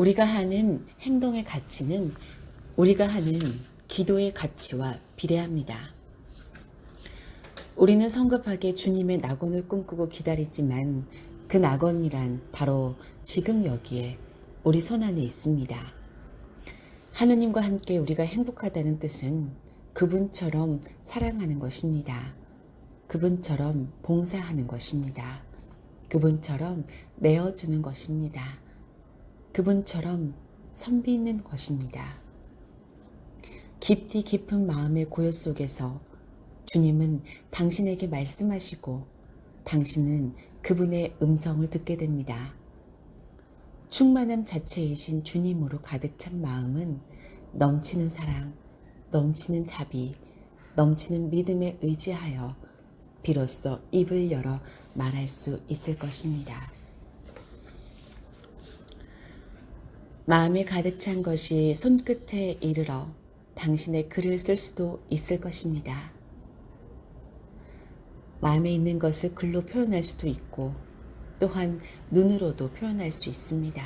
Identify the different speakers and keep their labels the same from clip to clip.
Speaker 1: 우리가 하는 행동의 가치는 우리가 하는 기도의 가치와 비례합니다. 우리는 성급하게 주님의 낙원을 꿈꾸고 기다리지만 그 낙원이란 바로 지금 여기에 우리 손 안에 있습니다. 하느님과 함께 우리가 행복하다는 뜻은 그분처럼 사랑하는 것입니다. 그분처럼 봉사하는 것입니다. 그분처럼 내어주는 것입니다. 그분처럼 선비는 것입니다. 깊디 깊은 마음의 고요 속에서 주님은 당신에게 말씀하시고 당신은 그분의 음성을 듣게 됩니다. 충만함 자체이신 주님으로 가득 찬 마음은 넘치는 사랑, 넘치는 자비, 넘치는 믿음에 의지하여 비로소 입을 열어 말할 수 있을 것입니다. 마음에 가득 찬 것이 손끝에 이르러 당신의 글을 쓸 수도 있을 것입니다. 마음에 있는 것을 글로 표현할 수도 있고 또한 눈으로도 표현할 수 있습니다.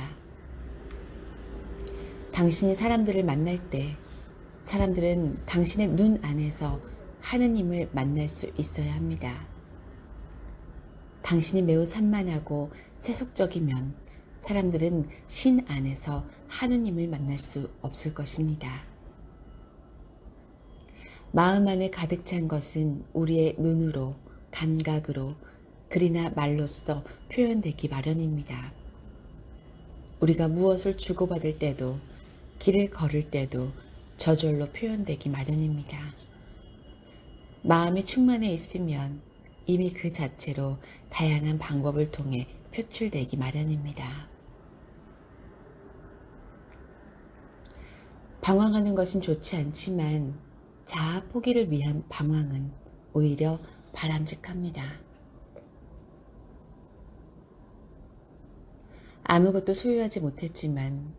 Speaker 1: 당신이 사람들을 만날 때 사람들은 당신의 눈 안에서 하느님을 만날 수 있어야 합니다. 당신이 매우 산만하고 세속적이면 사람들은 신 안에서 하느님을 만날 수 없을 것입니다. 마음 안에 가득 찬 것은 우리의 눈으로, 감각으로, 글이나 말로써 표현되기 마련입니다. 우리가 무엇을 주고받을 때도, 길을 걸을 때도 저절로 표현되기 마련입니다. 마음이 충만해 있으면 이미 그 자체로 다양한 방법을 통해 표출되기 마련입니다. 방황하는 것은 좋지 않지만 자아 포기를 위한 방황은 오히려 바람직합니다. 아무것도 소유하지 못했지만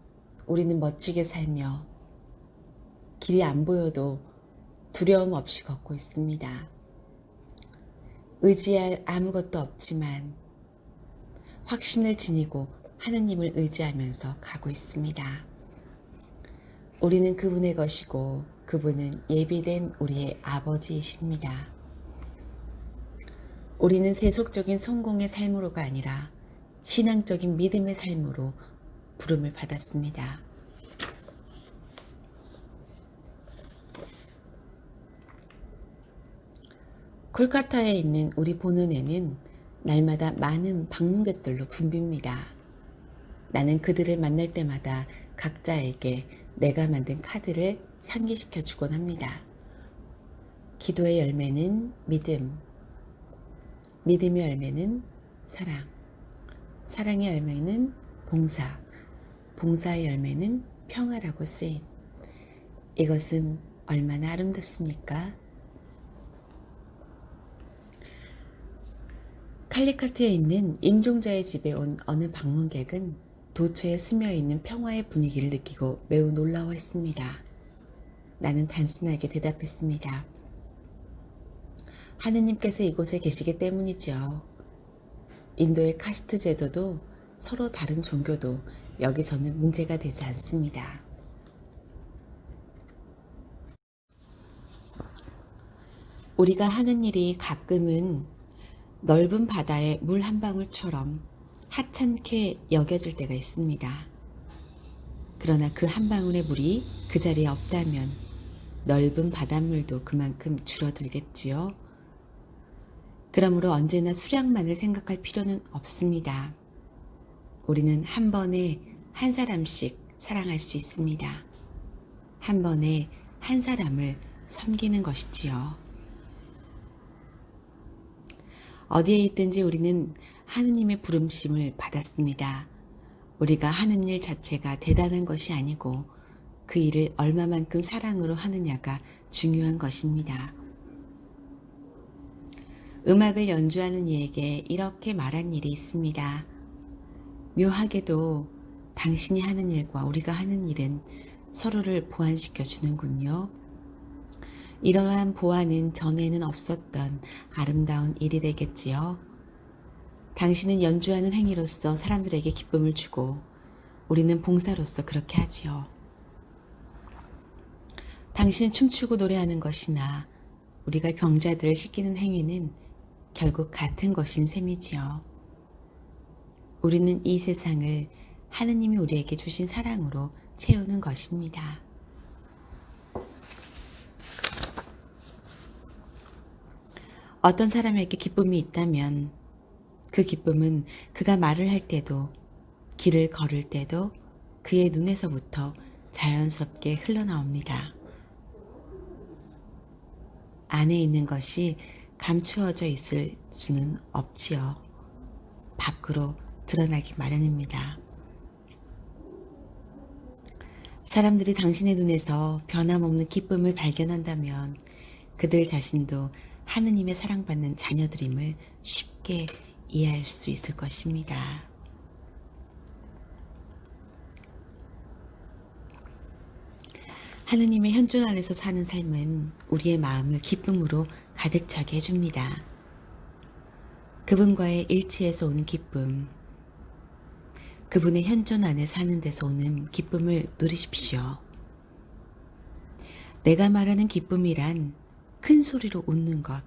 Speaker 1: 우리는 멋지게 살며 길이 안 보여도 두려움 없이 걷고 있습니다. 의지할 아무것도 없지만 확신을 지니고 하느님을 의지하면서 가고 있습니다. 우리는 그분의 것이고 그분은 예비된 우리의 아버지이십니다. 우리는 세속적인 성공의 삶으로가 아니라 신앙적인 믿음의 삶으로 부름을 받았습니다. 콜카타에 있는 우리 본원에는 날마다 많은 방문객들로 붐빕니다. 나는 그들을 만날 때마다 각자에게 내가 만든 카드를 상기시켜 주곤 합니다. 기도의 열매는 믿음, 믿음의 열매는 사랑, 사랑의 열매는 봉사, 봉사의 열매는 평화라고 쓰인 이것은 얼마나 아름답습니까? 칼리카트에 있는 임종자의 집에 온 어느 방문객은 도처에 스며 있는 평화의 분위기를 느끼고 매우 놀라워했습니다. 나는 단순하게 대답했습니다. 하느님께서 이곳에 계시기 때문이죠. 인도의 카스트 제도도 서로 다른 종교도 여기서는 문제가 되지 않습니다. 우리가 하는 일이 가끔은 넓은 바다의 물 한 방울처럼 하찮게 여겨질 때가 있습니다. 그러나 그 한 방울의 물이 그 자리에 없다면 넓은 바닷물도 그만큼 줄어들겠지요. 그러므로 언제나 수량만을 생각할 필요는 없습니다. 우리는 한 번에 한 사람씩 사랑할 수 있습니다. 한 번에 한 사람을 섬기는 것이지요. 어디에 있든지 우리는 하느님의 부름심을 받았습니다. 우리가 하는 일 자체가 대단한 것이 아니고 그 일을 얼마만큼 사랑으로 하느냐가 중요한 것입니다. 음악을 연주하는 이에게 이렇게 말한 일이 있습니다. 묘하게도 당신이 하는 일과 우리가 하는 일은 서로를 보완시켜 주는군요. 이러한 보완은 전에는 없었던 아름다운 일이 되겠지요. 당신은 연주하는 행위로서 사람들에게 기쁨을 주고 우리는 봉사로서 그렇게 하지요. 당신은 춤추고 노래하는 것이나 우리가 병자들을 씻기는 행위는 결국 같은 것인 셈이지요. 우리는 이 세상을 하느님이 우리에게 주신 사랑으로 채우는 것입니다. 어떤 사람에게 기쁨이 있다면 그 기쁨은 그가 말을 할 때도 길을 걸을 때도 그의 눈에서부터 자연스럽게 흘러나옵니다. 안에 있는 것이 감추어져 있을 수는 없지요. 밖으로 드러나기 마련입니다. 사람들이 당신의 눈에서 변함없는 기쁨을 발견한다면 그들 자신도 하느님의 사랑받는 자녀들임을 쉽게 이해할 수 있을 것입니다. 하느님의 현존 안에서 사는 삶은 우리의 마음을 기쁨으로 가득 차게 해줍니다. 그분과의 일치에서 오는 기쁨, 그분의 현존 안에 사는 데서 오는 기쁨을 누리십시오. 내가 말하는 기쁨이란 큰 소리로 웃는 것,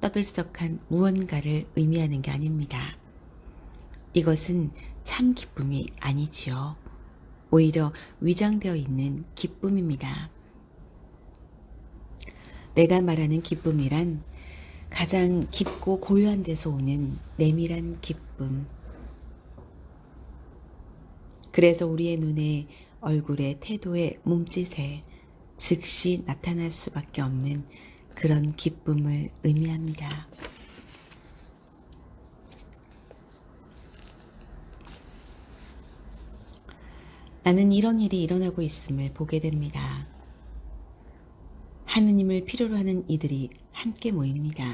Speaker 1: 떠들썩한 무언가를 의미하는 게 아닙니다. 이것은 참 기쁨이 아니지요. 오히려 위장되어 있는 기쁨입니다. 내가 말하는 기쁨이란 가장 깊고 고요한 데서 오는 내밀한 기쁨. 그래서 우리의 눈에, 얼굴에, 태도에, 몸짓에 즉시 나타날 수밖에 없는 그런 기쁨을 의미합니다. 나는 이런 일이 일어나고 있음을 보게 됩니다. 하느님을 필요로 하는 이들이 함께 모입니다.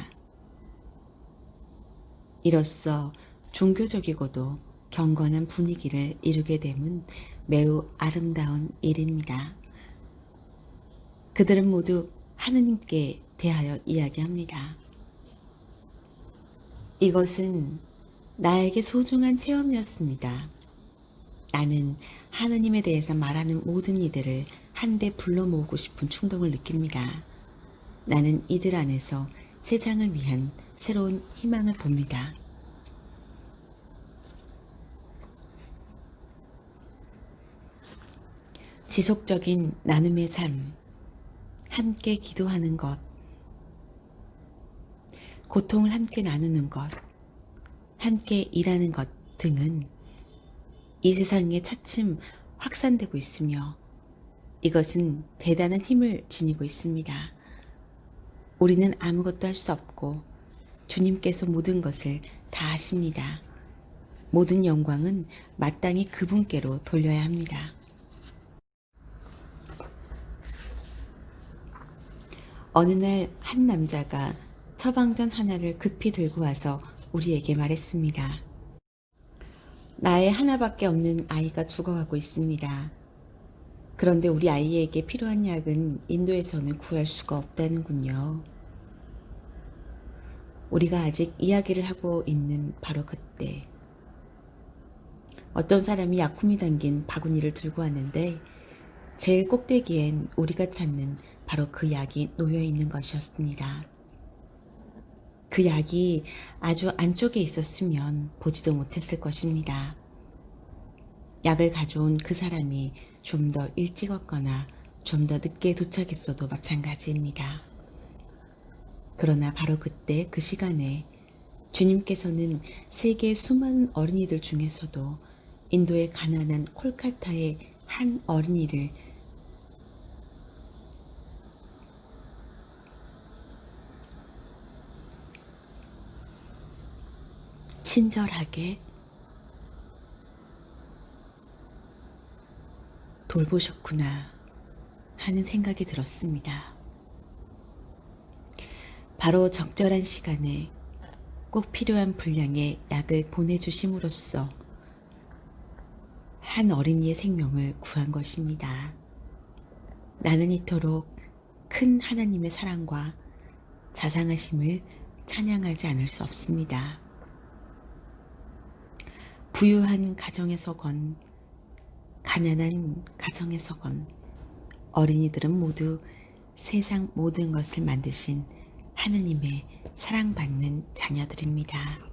Speaker 1: 이로써 종교적이고도 경건한 분위기를 이루게 됨은 매우 아름다운 일입니다. 그들은 모두 하느님께 대하여 이야기합니다. 이것은 나에게 소중한 체험이었습니다. 나는 하느님에 대해서 말하는 모든 이들을 한데 불러 모으고 싶은 충동을 느낍니다. 나는 이들 안에서 세상을 위한 새로운 희망을 봅니다. 지속적인 나눔의 삶, 함께 기도하는 것, 고통을 함께 나누는 것, 함께 일하는 것 등은 이 세상에 차츰 확산되고 있으며 이것은 대단한 힘을 지니고 있습니다. 우리는 아무것도 할 수 없고 주님께서 모든 것을 다 하십니다. 모든 영광은 마땅히 그분께로 돌려야 합니다. 어느 날 한 남자가 처방전 하나를 급히 들고 와서 우리에게 말했습니다. 나의 하나밖에 없는 아이가 죽어가고 있습니다. 그런데 우리 아이에게 필요한 약은 인도에서는 구할 수가 없다는군요. 우리가 아직 이야기를 하고 있는 바로 그때 어떤 사람이 약품이 담긴 바구니를 들고 왔는데 제일 꼭대기엔 우리가 찾는 바로 그 약이 놓여 있는 것이었습니다. 그 약이 아주 안쪽에 있었으면 보지도 못했을 것입니다. 약을 가져온 그 사람이 좀 더 일찍 왔거나 좀 더 늦게 도착했어도 마찬가지입니다. 그러나 바로 그때 그 시간에 주님께서는 세계 수많은 어린이들 중에서도 인도의 가난한 콜카타의 한 어린이를 친절하게 돌보셨구나 하는 생각이 들었습니다. 바로 적절한 시간에 꼭 필요한 분량의 약을 보내주심으로써 한 어린이의 생명을 구한 것입니다. 나는 이토록 큰 하나님의 사랑과 자상하심을 찬양하지 않을 수 없습니다. 부유한 가정에서 건 가난한 가정에서건 어린이들은 모두 세상 모든 것을 만드신 하느님의 사랑받는 자녀들입니다.